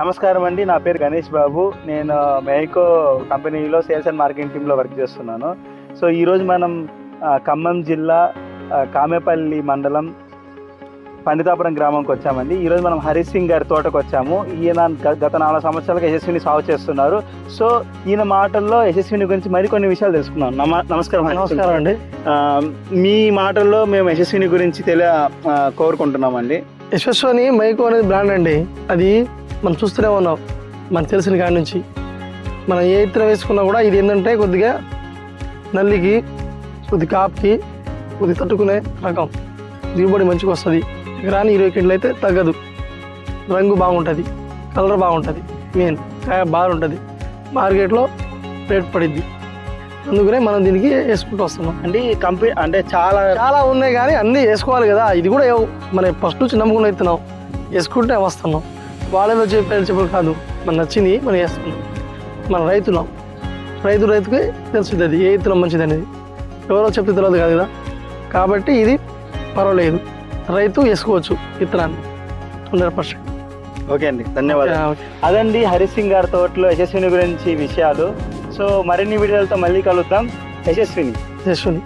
నమస్కారం అండి. నా పేరు గణేష్ బాబు. నేను మెయికో కంపెనీలో సేల్స్ అండ్ మార్కెటింగ్ టీంలో వర్క్ చేస్తున్నాను. సో ఈరోజు మనం ఖమ్మం జిల్లా కామేపల్లి మండలం పండితాపురం గ్రామంకి వచ్చామండి. ఈరోజు మనం హరీష్ సింగ్ గారి తోటకు వచ్చాము. ఈయన గత నాలుగు సంవత్సరాలుగా యశస్విని సాగు చేస్తున్నారు. సో ఈయన మాటల్లో యశస్విని గురించి మరికొన్ని విషయాలు తెలుసుకున్నాం నమ నమస్కారం. నమస్కారం అండి. మీ మాటల్లో మేము యశస్విని గురించి తెలియ కోరుకుంటున్నామండి. యశస్వని మైకో అనేది బ్రాండ్ అండి. అది మనం చూస్తూనే ఉన్నాం. మనకు తెలిసిన కాడి నుంచి. మనం ఏ ఇత్తనం వేసుకున్నా కూడా ఇది ఏంటంటే కొద్దిగా నల్లికి కొద్ది కాపుకి కొద్ది తట్టుకునే రకం. దిగుబడి మంచిగా వస్తుంది. ఎకరాని ఇరవై కింటలు అయితే తగ్గదు. రంగు బాగుంటుంది. కలర్ బాగుంటుంది. మెయిన్ కాయ బాగుంటుంది మార్కెట్లో రేట్ పడిద్ది. అందుకనే మనం దీనికి వేసుకుంటూ వస్తున్నాం. అంటే ఈ కంపెనీ అంటే చాలా చాలా ఉన్నాయి కానీ అన్నీ వేసుకోవాలి కదా. ఇది కూడా మన ఫస్ట్ నుంచి నమ్ముకుని ఎత్తున్నాం వేసుకుంటే వస్తున్నాం. వాళ్ళలో చెప్పారు చెప్పరు కాదు. మన నచ్చింది మనం వేస్తున్నాం. మన రైతులం రైతు రైతుకి తెలుస్తుంది అది ఏ ఇత్తనం మంచిది అనేది. ఎవరో చెప్తే తెలియదు కాదు కదా. కాబట్టి ఇది పర్వాలేదు. రైతు వేసుకోవచ్చు ఇత్తనాన్ని హండ్రెడ్ పర్సెంట్. ఓకే అండి. ధన్యవాదాలు. అదండి హరి సింగ్ గారి తోటలో యశస్విని గురించి విషయాలు. సో మరిన్ని వీడియోలతో మళ్ళీ కలుద్దాం. యశస్విని. యశ్వని